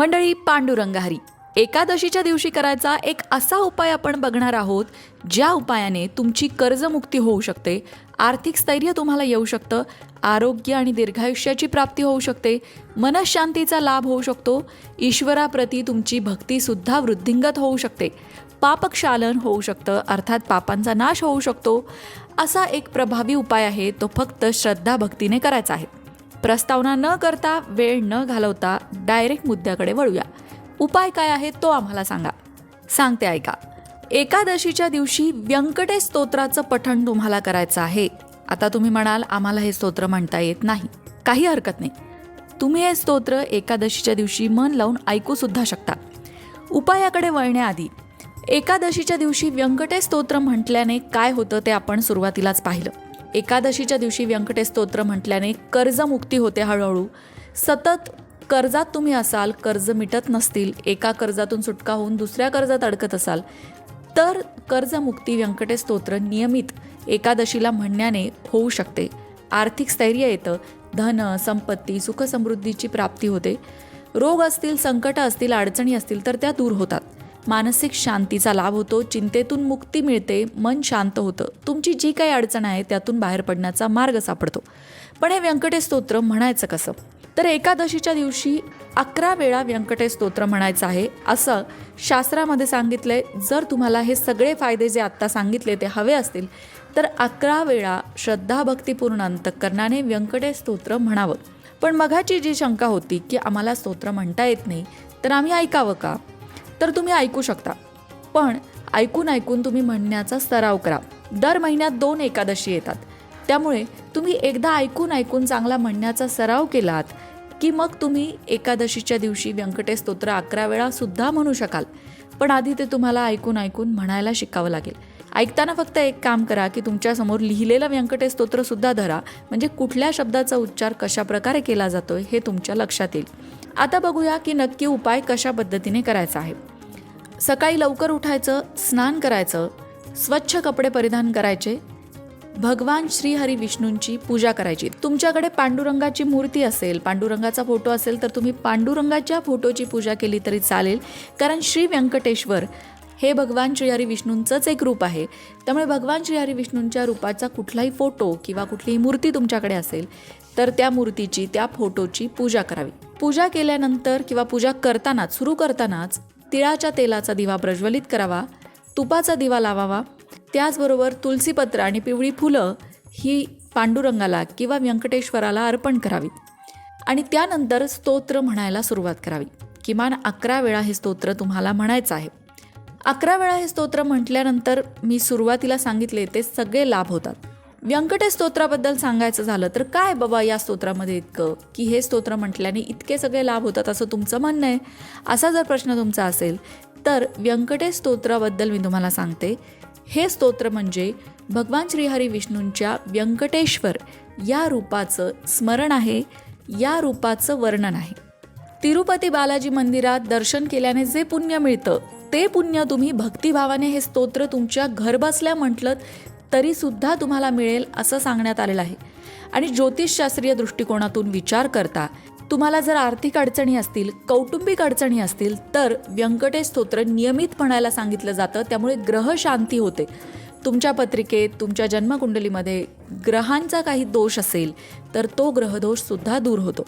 मंडळी पांडुरंगहरी एकादशीच्या दिवशी करायचा एक असा उपाय आपण बघणार आहोत ज्या उपायाने तुमची कर्जमुक्ती होऊ शकते आर्थिक स्थैर्य तुम्हाला येऊ शकतं आरोग्य आणि दीर्घायुष्याची प्राप्ती होऊ शकते मनशांतीचा लाभ होऊ शकतो ईश्वराप्रती तुमची भक्तीसुद्धा वृद्धिंगत होऊ शकते पापक्षालन होऊ शकतं अर्थात पापांचा नाश होऊ शकतो असा एक प्रभावी उपाय आहे तो फक्त श्रद्धा भक्तीने करायचा आहे. प्रस्तावना न करता वेळ न घालवता डायरेक्ट मुद्द्याकडे वळूया. उपाय काय आहे तो आम्हाला सांगा. सांगते ऐका. एकादशीच्या दिवशी व्यंकटेश स्तोत्राचं पठण तुम्हाला करायचं आहे. आता तुम्ही म्हणाल आम्हाला हे स्तोत्र म्हणता येत नाही. काही हरकत नाही. तुम्ही हे स्तोत्र एकादशीच्या दिवशी मन लावून ऐकू सुद्धा शकता. उपायाकडे वळण्याआधी एकादशीच्या दिवशी व्यंकटेश स्तोत्र म्हटल्याने काय होतं ते आपण सुरुवातीलाच पाहिलं. एकादशीच्या दिवशी व्यंकटेश स्तोत्र म्हटल्याने कर्जमुक्ती होते हळूहळू. सतत कर्जात तुम्ही असाल कर्ज मिटत नसतील एका कर्जातून सुटका होऊन दुसऱ्या कर्जात अडकत असाल तर कर्जमुक्ती व्यंकटेश स्तोत्र नियमित एकादशीला म्हणण्याने होऊ शकते. आर्थिक स्थैर्य येतं धन संपत्ती सुखसमृद्धीची प्राप्ती होते. रोग असतील संकट असतील अडचणी असतील तर त्या दूर होतात. मानसिक शांतीचा लाभ होतो चिंतेतून मुक्ती मिळते मन शांत होतं. तुमची जी काही अडचण आहे त्यातून बाहेर पडण्याचा मार्ग सापडतो. पण हे व्यंकटेश स्तोत्र म्हणायचं कसं? तर एकादशीच्या दिवशी अकरा वेळा व्यंकटेश स्तोत्र म्हणायचं आहे. असं शास्त्रामध्ये सांगितलंय. जर तुम्हाला हे सगळे फायदे जे आत्ता सांगितले ते हवे असतील तर अकरा वेळा श्रद्धाभक्तीपूर्ण अंतकरणाने व्यंकटेश स्तोत्र म्हणावं. पण मघाची जी शंका होती की आम्हाला स्तोत्र म्हणता येत नाही तर आम्ही ऐकावं का? तर तुम्ही ऐकू शकता. पण ऐकून ऐकून तुम्ही म्हणण्याचा सराव करा. दर महिन्यात दोन एकादशी येतात. त्यामुळे तुम्ही एकदा ऐकून ऐकून चांगला म्हणण्याचा सराव केलात की मग तुम्ही एकादशीच्या दिवशी व्यंकटेश स्तोत्र अकरा वेळा सुद्धा म्हणू शकाल. पण आधी ते तुम्हाला ऐकून ऐकून म्हणायला शिकावं लागेल. ऐकताना फक्त एक काम करा की तुमच्यासमोर लिहिलेलं व्यंकटेश स्तोत्रसुद्धा धरा. म्हणजे कुठल्या शब्दाचा उच्चार कशा प्रकारे केला जातोय हे तुमच्या लक्षात येईल. आता बघूया की नक्की उपाय कशा पद्धतीने करायचा आहे. सकाळी लवकर उठायचं स्नान करायचं स्वच्छ कपडे परिधान करायचे भगवान श्रीहरी विष्णूंची पूजा करायची. तुमच्याकडे पांडुरंगाची मूर्ती असेल पांडुरंगाचा फोटो असेल तर तुम्ही पांडुरंगाच्या फोटोची पूजा केली तरी चालेल. कारण श्री व्यंकटेश्वर हे भगवान श्रीहरी विष्णूंचंच एक रूप आहे. त्यामुळे भगवान श्रीहरी विष्णूंच्या रूपाचा कुठलाही फोटो किंवा कुठलीही मूर्ती तुमच्याकडे असेल तर त्या मूर्तीची त्या फोटोची पूजा करावी. पूजा केल्यानंतर किंवा पूजा करतानाच सुरू करतानाच तिळाच्या तेलाचा दिवा प्रज्वलित करावा तुपाचा दिवा लावावा त्याचबरोबर तुलसीपत्र आणि पिवळी फुलं ही पांडुरंगाला किंवा व्यंकटेश्वराला अर्पण करावीत. आणि त्यानंतर स्तोत्र म्हणायला सुरुवात करावी. किमान अकरा वेळा हे स्तोत्र तुम्हाला म्हणायचं आहे. अकरा वेळा हे स्तोत्र म्हटल्यानंतर मी सुरुवातीला सांगितले ते सगळे लाभ होतात. व्यंकटेश स्तोत्राबद्दल सांगायचं झालं तर काय बाबा या स्तोत्रामध्ये इतकं? की हे स्तोत्र म्हटल्याने इतके सगळे लाभ होतात असं तुमचं म्हणणं आहे? असा जर प्रश्न तुमचा असेल तर व्यंकटेश स्तोत्राबद्दल मी तुम्हाला सांगते. हे स्तोत्र म्हणजे भगवान श्रीहरी विष्णूंच्या व्यंकटेश्वर या रूपाचं स्मरण आहे या रूपाचं वर्णन आहे. तिरुपती बालाजी मंदिरात दर्शन केल्याने जे पुण्य मिळतं ते पुण्य तुम्ही भक्तिभावाने हे स्तोत्र तुमच्या घरबसल्या म्हटलं तरी सुद्धा तुम्हाला मिळेल असं सांगण्यात आलेलं आहे. आणि ज्योतिषशास्त्रीय दृष्टिकोनातून विचार करता तुम्हाला जर आर्थिक अडचणी असतील कौटुंबिक अडचणी असतील तर व्यंकटेश स्तोत्र नियमित म्हणायला सांगितलं जातं. त्यामुळे ग्रह शांती होते. तुमच्या पत्रिकेत तुमच्या जन्मकुंडलीमध्ये ग्रहांचा काही दोष असेल तर तो ग्रहदोषसुद्धा दूर होतो.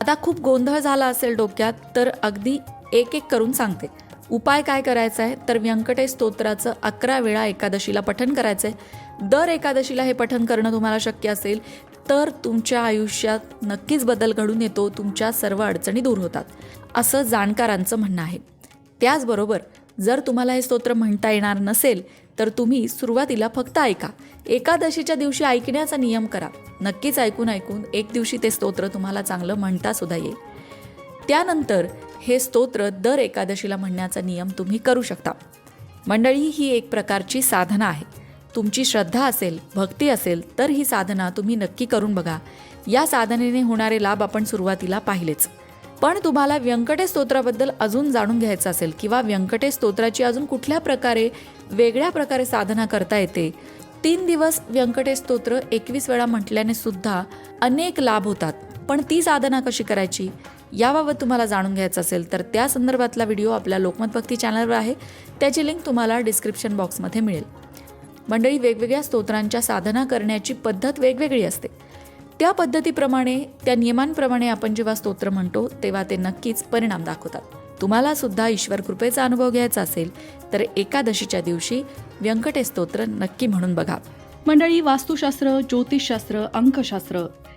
आता खूप गोंधळ झाला असेल डोक्यात तर अगदी एक एक करून सांगते. उपाय काय करायचा आहे तर व्यंकटेश स्तोत्राचं अकरा वेळा एकादशीला पठण करायचं आहे दर एकादशीला हे पठण करणं तुम्हाला शक्य असेल तर तुमच्या आयुष्यात नक्कीच बदल घडून येतो तुमच्या सर्व अडचणी दूर होतात. असं जाणकारांचं म्हणणं आहे. त्याचबरोबर जर तुम्हाला हे स्तोत्र म्हणता येणार नसेल तर तुम्ही सुरुवातीला फक्त ऐका. एकादशीच्या दिवशी ऐकण्याचा नियम करा. नक्कीच ऐकून ऐकून एक दिवशी ते स्तोत्र तुम्हाला चांगलं म्हणता सुद्धा येईल. त्यानंतर हे स्तोत्र दर एकादशीला म्हणण्याचा नियम तुम्ही करू शकता. मंडळी ही एक प्रकारची साधना आहे. तुमची श्रद्धा असेल भक्ती असेल तर ही साधना तुम्ही नक्की करून बघा. या साधनेने होणारे लाभ आपण सुरुवातीला पाहिलेच. पण तुम्हाला व्यंकटेश स्तोत्राबद्दल अजून जाणून घ्यायचं असेल किंवा व्यंकटेश स्तोत्राची अजून कुठल्या प्रकारे वेगळ्या प्रकारे साधना करता येते तीन दिवस व्यंकटेश स्तोत्र एकवीस वेळा म्हटल्याने सुद्धा अनेक लाभ होतात. पण ती साधना कशी करायची? याबाबत तुम्हाला जाणून घ्यायचं असेल तर त्या संदर्भातला व्हिडिओ आपल्या लोकमत भक्ती चॅनलवर आहे. त्याची लिंक तुम्हाला डिस्क्रिप्शन बॉक्समध्ये मिळेल. मंडळी वेगवेगळ्या स्तोत्रांच्या साधना करण्याची पद्धत वेगवेगळी असते. त्या पद्धतीप्रमाणे त्या नियमांप्रमाणे आपण जेव्हा स्तोत्र म्हणतो तेव्हा ते नक्कीच परिणाम दाखवतात. तुम्हाला सुद्धा ईश्वर कृपेचा अनुभव घ्यायचा असेल तर एकादशीच्या दिवशी व्यंकटेश स्तोत्र नक्की म्हणून बघा. मंडळी वास्तुशास्त्र ज्योतिषशास्त्र अंकशास्त्र